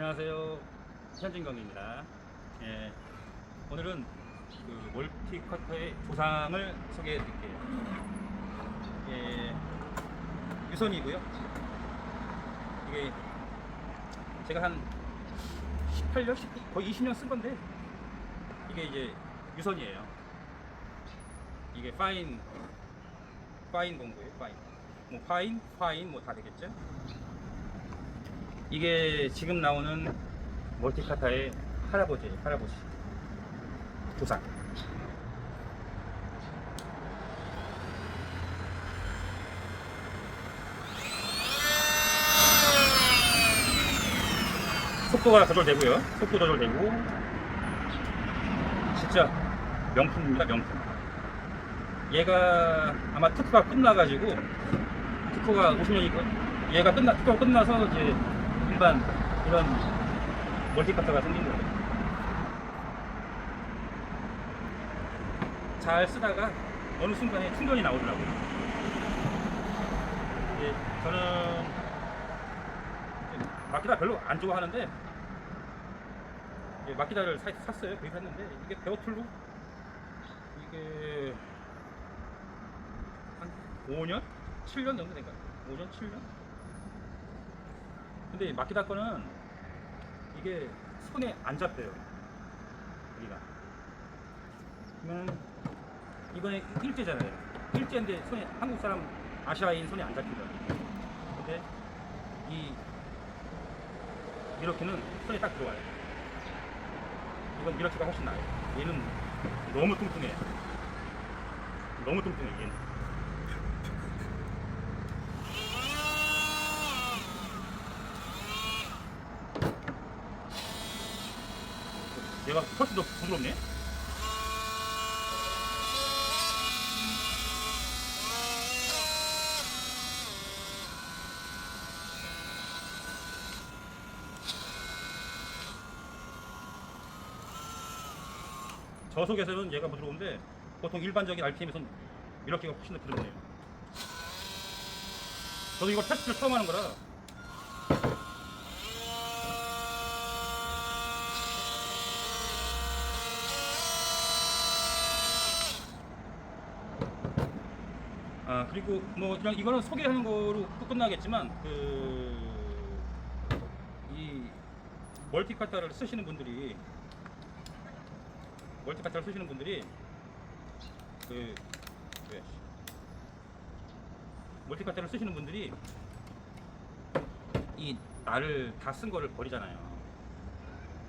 안녕하세요. 현진경입니다. 예, 오늘은 그 멀티 커터의 조상을 소개해 드릴게요. 예, 유선이고요. 이게 제가 한 18년, 10, 거의 20년 쓴 건데 이게 이제 유선이에요. 이게 파인, 파인 공구예요. 파인. 뭐 파인, 파인 뭐 다 되겠죠? 이게 지금 나오는 멀티카타의 할아버지, 할아버지. 조상. 속도가 조절되고요. 속도 조절되고 진짜 명품입니다, 명품. 얘가 아마 특허가 끝나가지고 특허가 50년이고 얘가 끝나 특허가 끝나서 이제 일반 이런 멀티카터가 생긴 거예요. 잘 쓰다가 어느 순간에 충전이 나오더라고요. 예, 저는 마키다 별로 안 좋아하는데 예, 마키다를 사, 샀어요. 구입했는데 이게 베어툴로 이게 한 5년? 7년 정도 된가? 5년? 7년? 근데 마키다 거는 이게 손에 안 잡혀요. 여기가. 그러면 이번에 일제잖아요. 일제인데 손에 한국 사람 아시아인 손에 안 잡히더라고요. 근데 이 이렇게는 손에 딱 들어와요. 이건 이렇게가 훨씬 나아요. 얘는 너무 뚱뚱해. 너무 뚱뚱해 얘는. 얘가 훨씬 더 부드럽네. 저속에서는 얘가 부드러운데 보통 일반적인 RPM에서는 이렇게가 훨씬 더 부드럽네요. 저도 이거 테스트를 처음 하는 거라 아 그리고 뭐 그냥 이거는 소개하는 거로 끝- 끝나겠지만 그 이 멀티카타를 쓰시는 분들이 멀티카타를 쓰시는 분들이 그 왜? 멀티카타를 쓰시는 분들이 이 날을 다 쓴 거를 버리잖아요.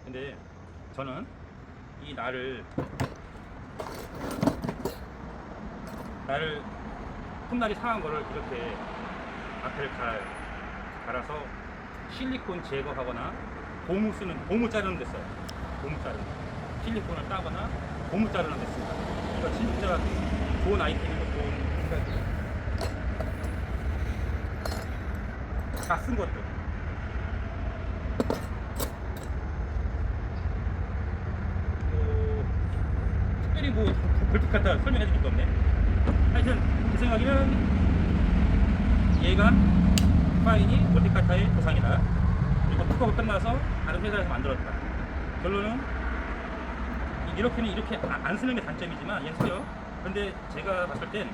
근데 저는 이 날을 날을 톱날이 상한 거를 이렇게 앞을 갈, 갈아서 실리콘 제거하거나 고무 쓰는 고무 자르는 데 써요. 고무 자르는 데. 실리콘을 따거나 고무 자르는 데 씁니다. 이거 진짜 좋은 아이템이고 좋은 생각이에요. 다쓴 것들. 뭐 특별히 뭐 볼트 갖다 설명해 드릴 게 없네. 하여튼 제 생각에는 얘가 파인이 멀티카타의 조상이다. 그리고 특허가 끝나서 다른 회사에서 만들었다. 결론은 이렇게는 이렇게 아- 안 쓰는 게 단점이지만 얘는 써요. 근데 제가 봤을 땐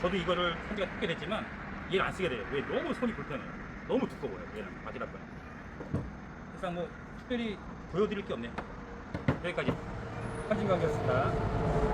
저도 이거를 산 지가 꽤 됐지만 얘를 안 쓰게 돼요. 왜? 너무 손이 불편해요. 너무 두꺼워요. 얘는 마지막 거는. 그래서 뭐 특별히 보여드릴 게 없네요. 여기까지. 한진강이었습니다.